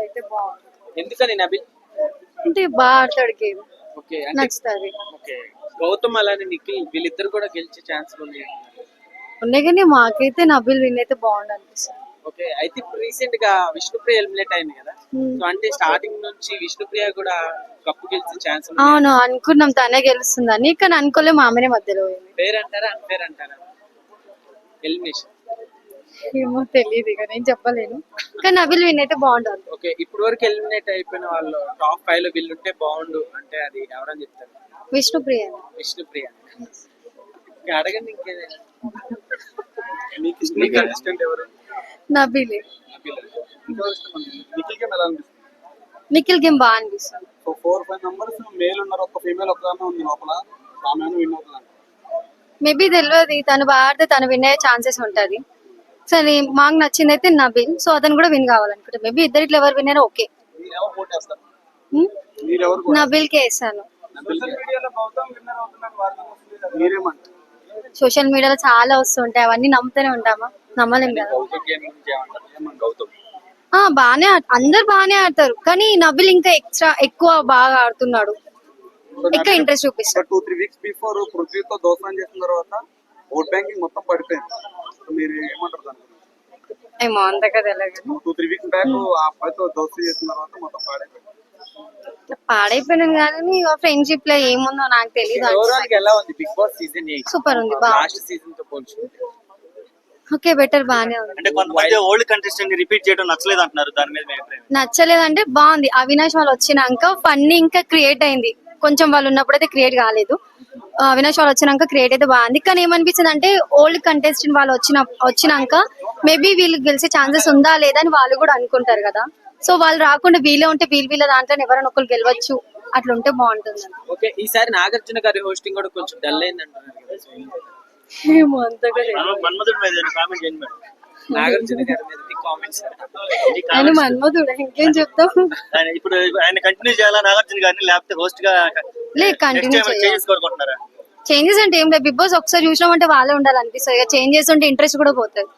అయితే బాగుంది ఎందుకని నబిల్ అంటే బాగా ఆడతాడు గేమ్ ఓకే అంటే నచ్చుతుంది. ఓకే గౌతమ్ అలానే నిఖిల్ వీళ్ళిద్దరు కూడా గెలిచే ఛాన్స్ ఉంది ఉన్నాయి కానీ మాకైతే నబిల్ విన్ అయితే బాగుండు అనిపిస్తుంది ఓకే అయితే ఇప్పుడు రీసెంట్గా విష్ణుప్రియ ఎలిమినేట్ అయింది కదా. Hmm. సో అంటే స్టార్టింగ్ నుంచి విష్ణుప్రియ కూడా కప్పు గెలిచే ఛాన్స్ ఉంది అవును అనుకున్నాం తనే గెలుస్తుందని కానీ అనుకోలే మా ఆమెనే మధ్యలో పోయింది. పేరు అంటారా అన్పేర్ అంటారా? ఎలిమినేషన్ ఏమో తెలియదు ఇక నేను చెప్పలేను. కానీ నబిల్ విన్ అయితే బాగుంటుంది. ఓకే ఇప్పుడు వరకు ఎలిమినేట్ అయిపోయిన వాళ్ళు టాప్ ఫైవ్లో వీళ్ళు ఉంటే బాగుండు అంటే అది ఎవరని చెప్తారు? విష్ణుప్రియ. విష్ణుప్రియ. ఇంకా అడగండి ఇంకేదైనా మీకు కంటెస్టెంట్ ఎవరు? నబిలే నిఖిల్ గేమ్ ఎలా అనిపిస్తుంది? నిఖిల్ గేమ్ బాగా అనిపిస్తుంది. So four five members male ఉన్నారు ఒక ఫీమేల్ ఒకదామే ఉంది లోపల. ఆమె విన్ అవుతుంది? మేబీ తెలియదు తను బాగా ఆడితే తను విన్ అయ్యే ఛాన్సెస్ ఉంటుంది. సరే మాకు నచ్చింది అయితే నబిల్ సో అతను కూడా విన్ కావాలనుకుంటా. మేబీ ఇద్దరు ఇట్లా ఎవరు విన్ అయినా ఓకే. ఎవరు నబిల్కే వేస్తాను. సోషల్ మీడియాలో గౌతమ్ విన్నర్ అవుతున్నారు వార్తలు వస్తుంది మీరేమంటారు? సోషల్ మీడియాలో చాలా వస్తుంటాయి అవన్నీ నమ్ముతూనే ఉంటామా? నమ్మలేం కదా. బాగానే అందరు బాగానే ఆడతారు. కానీ నబిల్ ఇంకా ఎక్స్ట్రా ఎక్కువ బాగా ఆడుతున్నాడు. ఎక్కువ ఇంట్రెస్ట్ చూపిస్తాడు. టూ త్రీ వీక్స్ బిఫోర్ పృథ్వీతో దోస్తాన్ చేసిన తర్వాత ఓట్ బ్యాంకింగ్ మొత్తం పడిపోయింది. మీరు ఏమంటారు ఏమో అంతగా తెలియదు టూ త్రీ వీక్స్ బ్యాక్ ఆ అబ్బాయితో దోస్తీ చేసిన తర్వాత మొత్తం పాడైపోయింది. పాడైపోయినాను కానీ ఫ్రెండ్షిప్లో ఏముందో నాకు తెలియదు ఓవరాల్ ఎలా ఉంది? Big boss season eight super ఉంది బాగా లాస్ట్ సీజన్తో పోల్చుకుంటే. ఓకే బెటర్ బాగానే ఉంది. అంటే కొంతమంది ఓల్డ్ కంటెస్టెంట్ని రిపీట్ చేయడం నచ్చలేదు అంటున్నారు దాని మీద మీ అభిప్రాయం నచ్చలేదంటే బాగుంది. అవినాష్ వాళ్ళు వచ్చినాక ఫన్నీ ఇంకా క్రియేట్ అయింది. కొంచెం వాళ్ళు ఉన్నప్పుడైతే క్రియేట్ కాలేదు. అవినాష్ వాళ్ళు వచ్చినాక క్రియేట్ అయితే బాగుంది. కానీ ఏమనిపించింది అంటే ఓల్డ్ కంటెస్టెంట్ వాళ్ళు వచ్చిన వచ్చినాక మేబీ వీళ్ళు గెలిచే ఛాన్సెస్ ఉందా లేదా అని వాళ్ళు కూడా అనుకుంటారు కదా. సో వాళ్ళు రాకుండా వీళ్ళే ఉంటే వీళ్ళు వీళ్ళ దాంట్లో ఎవరైనా ఒకరు గెలవచ్చు. అట్లా ఉంటే బాగుంటుంది. ఓకే ఈసారి నాగార్జున గారి హోస్టింగ్ కూడా కొంచెం డల్ అయింది నాగార్జున గారి మీద మీ కామెంట్స్ ఆయన మన్మధుడు? ఇంకేం చెప్తాం? ఇప్పుడు ఆయన కంటిన్యూ చేయాలా నాగార్జున గారిని లేకపోతే హోస్ట్గా లే కంటిన్యూ చేయాలి. చేంజెస్ అంటే ఏం లేదు. బిగ్ బాస్ ఒకసారి చూసినామంటే వాళ్ళే ఉండాలి అనిపిస్తుంది చేంజెస్ ఉంటే ఇంట్రెస్ట్ కూడా పోతుంది.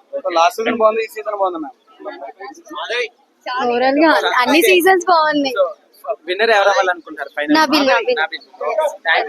ఓవరాల్గా అన్ని సీజన్స్ బాగున్నాయి. విన్నర్ ఎవరు అవ్వాలనుకుంటారు? ఫైనల్ నబిల్, నబిల్. థ్యాంక్